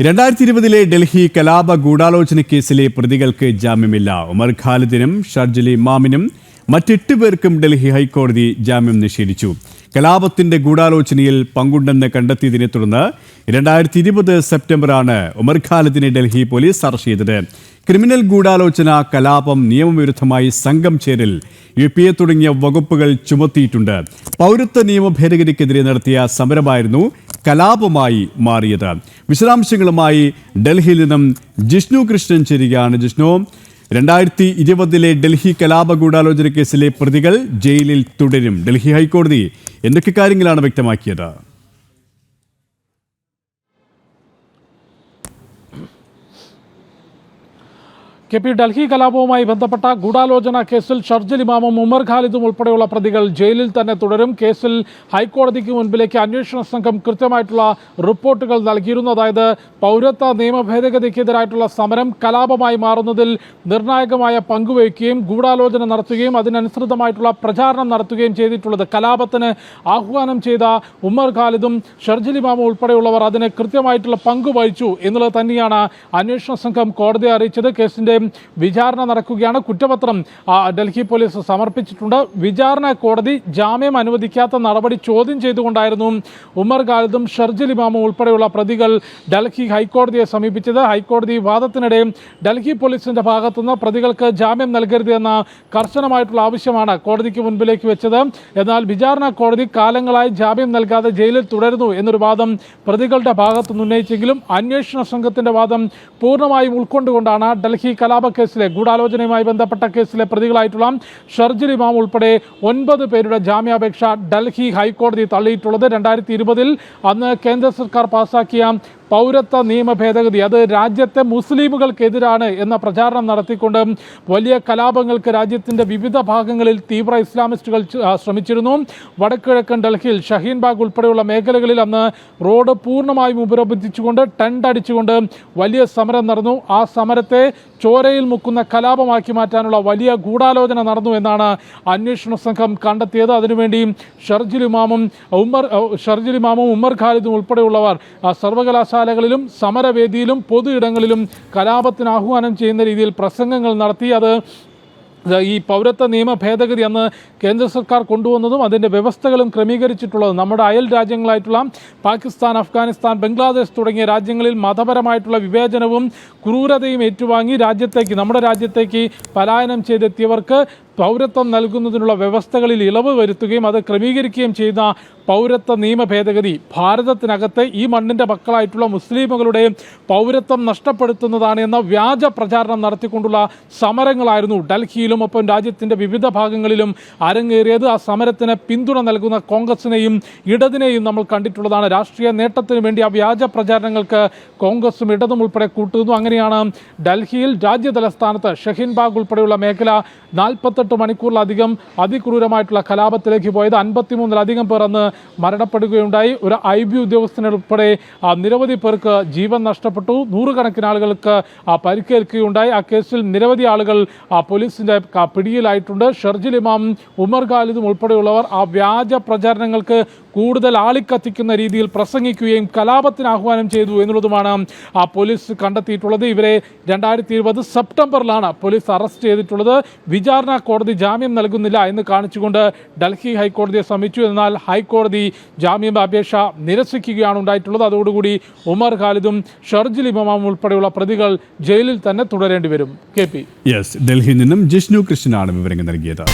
രണ്ടായിരത്തി ഇരുപതിലെ ഡൽഹി കലാപ ഗൂഢാലോചന കേസിലെ പ്രതികൾക്ക് ജാമ്യമില്ല. ഉമർ ഖാലിദിനും ഷർജലി ഇമാമിനും മറ്റെട്ട് പേർക്കും ഡൽഹി ഹൈക്കോടതി ജാമ്യം നിഷേധിച്ചു. കലാപത്തിന്റെ ഗൂഢാലോചനയിൽ പങ്കുണ്ടെന്ന് കണ്ടെത്തിയതിനെ തുടർന്ന് രണ്ടായിരത്തി ഇരുപത് സെപ്റ്റംബറാണ് ഉമർ ഖാലിദിനെ ഡൽഹി പോലീസ് അറസ്റ്റ് ചെയ്തത്. ക്രിമിനൽ ഗൂഢാലോചന കലാപം നിയമവിരുദ്ധമായി സംഘം ചേരൽ യു പി എ തുടങ്ങിയ വകുപ്പുകൾ ചുമത്തിയിട്ടുണ്ട്. പൗരത്വ നിയമ ഭേദഗതിക്കെതിരെ നടത്തിയ സമരമായിരുന്നു കലാപമായി മാറിയത്. വിശദാംശങ്ങളുമായി ഡൽഹിയിൽ നിന്നും ജിഷ്ണു കൃഷ്ണൻ ചേരുകയാണ്. ജിഷ്ണു രണ്ടായിരത്തി ഇരുപതിലെ ഡൽഹി കലാപ ഗൂഢാലോചന കേസിലെ പ്രതികൾ ജയിലിൽ തുടരും. ഡൽഹി ഹൈക്കോടതി എന്തൊക്കെ കാര്യങ്ങളാണ് വ്യക്തമാക്കിയത്? കെ പി ഡൽഹി കലാപവുമായി ബന്ധപ്പെട്ട ഗൂഢാലോചന കേസിൽ ഷർജൽ ഇമാമും ഉമർ ഖാലിദും ഉൾപ്പെടെയുള്ള പ്രതികൾ ജയിലിൽ തന്നെ തുടരും. കേസിൽ ഹൈക്കോടതിക്ക് മുൻപിലേക്ക് അന്വേഷണ സംഘം കൃത്യമായിട്ടുള്ള റിപ്പോർട്ടുകൾ നൽകിയിരുന്നു. അതായത് പൗരത്വ നിയമ ഭേദഗതിക്കെതിരായിട്ടുള്ള സമരം കലാപമായി മാറുന്നതിൽ നിർണായകമായ പങ്കുവയ്ക്കുകയും ഗൂഢാലോചന നടത്തുകയും അതിനനുസൃതമായിട്ടുള്ള പ്രചാരണം നടത്തുകയും ചെയ്തിട്ടുള്ളത്. കലാപത്തിന് ആഹ്വാനം ചെയ്ത ഉമർ ഖാലിദും ഷർജൽ ഇമാമും ഉൾപ്പെടെയുള്ളവർ അതിന് കൃത്യമായിട്ടുള്ള പങ്ക് വഹിച്ചു എന്നുള്ളത് തന്നെയാണ് അന്വേഷണ സംഘം കോടതിയെ അറിയിച്ചത്. കേസിന്റെ വിചാരണ നടക്കുകയാണ്. കുറ്റപത്രം ഡൽഹി പോലീസ് സമർപ്പിച്ചിട്ടുണ്ട്. വിചാരണ കോടതി ജാമ്യം അനുവദിക്കാത്ത നടപടി ചോദ്യം ചെയ്തുകൊണ്ടായിരുന്നു ഉമർ ഖാലിദും ഷർജിൽ ഇമാമും ഉൾപ്പെടെയുള്ള പ്രതികൾ ഡൽഹി ഹൈക്കോടതിയെ സമീപിച്ചത്. ഹൈക്കോടതി വാദത്തിനിടെ ഡൽഹി പോലീസിന്റെ ഭാഗത്തുനിന്ന് പ്രതികൾക്ക് ജാമ്യം നൽകരുത് എന്ന കർശനമായിട്ടുള്ള ആവശ്യമാണ് കോടതിക്ക് മുൻപിലേക്ക് വെച്ചത്. എന്നാൽ വിചാരണ കോടതി കാലങ്ങളായി ജാമ്യം നൽകാതെ ജയിലിൽ തുടരുന്നു എന്നൊരു വാദം പ്രതികളുടെ ഭാഗത്തുനിന്ന് ഉന്നയിച്ചെങ്കിലും അന്വേഷണ സംഘത്തിന്റെ വാദം പൂർണമായും ഉൾക്കൊണ്ടുകൊണ്ടാണ് ഡൽഹി കലാപ കേസിലെ ഗൂഢാലോചനയുമായി ബന്ധപ്പെട്ട കേസിലെ പ്രതികളായിട്ടുള്ള ഷർജിൽ ഇമാം ഉൾപ്പെടെ ഒൻപത് പേരുടെ ജാമ്യാപേക്ഷ ഡൽഹി ഹൈക്കോടതി തള്ളിയിട്ടുള്ളത്. രണ്ടായിരത്തി ഇരുപതിൽ അന്ന് കേന്ദ്ര സർക്കാർ പാസാക്കിയ പൗരത്വ നിയമ ഭേദഗതി അത് രാജ്യത്തെ മുസ്ലിമുകൾക്കെതിരാണ് എന്ന പ്രചാരണം നടത്തിക്കൊണ്ട് വലിയ കലാപങ്ങൾക്ക് രാജ്യത്തിന്റെ വിവിധ ഭാഗങ്ങളിൽ തീവ്ര ഇസ്ലാമിസ്റ്റുകൾ ശ്രമിച്ചിരുന്നു. വടക്കിഴക്കൻ ഡൽഹിയിൽ ഷഹീൻ ബാഗ് ഉൾപ്പെടെയുള്ള മേഖലകളിൽ അന്ന് റോഡ് പൂർണമായും ഉപരോധിച്ചുകൊണ്ട് ടെൻഡ് അടിച്ചുകൊണ്ട് വലിയ സമരം നടന്നു. ആ സമരത്തെ ചോരയിൽ മുക്കുന്ന കലാപമാക്കി മാറ്റാനുള്ള വലിയ ഗൂഢാലോചന നടന്നു എന്നാണ് അന്വേഷണ സംഘം കണ്ടെത്തിയത്. അതിനുവേണ്ടി ഷർജിൽ ഇമാമും ഉമ്മർ ഷർജിൽ ഇമാമും ഉമ്മർ ഖാലിദും ഉൾപ്പെടെയുള്ളവർ സർവകലാശാലകളിലും സമരവേദിയിലും പൊതു ഇടങ്ങളിലും കലാപത്തിന് ആഹ്വാനം ചെയ്യുന്ന രീതിയിൽ പ്രസംഗങ്ങൾ നടത്തി. അത് ഈ പൗരത്വ നിയമ ഭേദഗതി അന്ന് കേന്ദ്ര സർക്കാർ കൊണ്ടുവന്നതും അതിന്റെ വ്യവസ്ഥകളും ക്രമീകരിച്ചിട്ടുള്ളതും നമ്മുടെ അയൽ രാജ്യങ്ങളായിട്ടുള്ള പാകിസ്ഥാൻ അഫ്ഗാനിസ്ഥാൻ ബംഗ്ലാദേശ് തുടങ്ങിയ രാജ്യങ്ങളിൽ മതപരമായിട്ടുള്ള വിവേചനവും ക്രൂരതയും ഏറ്റുവാങ്ങി രാജ്യത്തേക്ക് നമ്മുടെ രാജ്യത്തേക്ക് പലായനം ചെയ്തെത്തിയവർക്ക് പൗരത്വം നൽകുന്നതിനുള്ള വ്യവസ്ഥകളിൽ ഇളവ് വരുത്തുകയും അത് ക്രമീകരിക്കുകയും ചെയ്യുന്ന പൗരത്വ നിയമ ഭേദഗതി ഭാരതത്തിനകത്ത് ഈ മണ്ണിന്റെ മക്കളായിട്ടുള്ള മുസ്ലിമുകളുടെയും പൗരത്വം നഷ്ടപ്പെടുത്തുന്നതാണ് എന്ന വ്യാജ പ്രചാരണം നടത്തിക്കൊണ്ടുള്ള സമരങ്ങളായിരുന്നു ഡൽഹിയിലും ഒപ്പം രാജ്യത്തിന്റെ വിവിധ ഭാഗങ്ങളിലും അരങ്ങേറിയത്. ആ സമരത്തിന് പിന്തുണ നൽകുന്ന കോൺഗ്രസിനെയും ഇടതിനെയും നമ്മൾ കണ്ടിട്ടുള്ളതാണ്. രാഷ്ട്രീയ നേട്ടത്തിന് വേണ്ടി ആ വ്യാജ പ്രചാരണങ്ങൾക്ക് കോൺഗ്രസും ഇടതും ഉൾപ്പെടെ കൂട്ടുന്നു അങ്ങനെയാണ് ഡൽഹിയിൽ രാജ്യതലസ്ഥാനത്ത് ഷഹീൻബാഗ് ഉൾപ്പെടെയുള്ള മേഖല നാൽപ്പത്തെട്ട് മണിക്കൂറിലധികം അതിക്രൂരമായിട്ടുള്ള കലാപത്തിലേക്ക് പോയത് അൻപത്തിമൂന്നിലധികം പേർ അന്ന് മരണപ്പെടുകയുണ്ടായി. ഒരു ഐ ബി ഉദ്യോഗസ്ഥനുൾപ്പെടെ നിരവധി പേർക്ക് ജീവൻ നഷ്ടപ്പെട്ടു. നൂറുകണക്കിന് ആളുകൾക്ക് പരിക്കേൽക്കുകയുണ്ടായി. ആ കേസിൽ നിരവധി ആളുകൾ പോലീസിന്റെ പിടിയിലായിട്ടുണ്ട്. ഷർജിൽ ഇമാം ഉമർ ഖാലിദും ഉൾപ്പെടെയുള്ളവർ ആ വ്യാജ പ്രചാരണങ്ങൾക്ക് കൂടുതൽ ആളിക്കത്തിക്കുന്ന രീതിയിൽ പ്രസംഗിക്കുകയും കലാപത്തിന് ആഹ്വാനം ചെയ്തു എന്നുള്ളതുമാണ് ആ പോലീസ് കണ്ടെത്തിയിട്ടുള്ളത്. ഇവരെ രണ്ടായിരത്തി ഇരുപത് സെപ്റ്റംബറിലാണ് പോലീസ് അറസ്റ്റ് ചെയ്തിട്ടുള്ളത്. വിചാരണ കോടതി ജാമ്യം നൽകുന്നില്ല എന്ന് കാണിച്ചുകൊണ്ട് ഡൽഹി ഹൈക്കോടതിയെ സമീപിച്ചു. എന്നാൽ ഹൈക്കോടതി ജാമ്യം അപേക്ഷ നിരസിക്കുകയാണ് ഉണ്ടായിട്ടുള്ളത്. അതോടുകൂടി ഉമർ ഖാലിദും ഷർജിൽ ഇമാമും ഉൾപ്പെടെയുള്ള പ്രതികൾ ജയിലിൽ തന്നെ തുടരേണ്ടി വരും. K P. യെസ് ഡൽഹിയിൽ നിന്നും ജിഷ്ണു കൃഷ്ണനാണ് വിവരങ്ങൾ നൽകിയത്.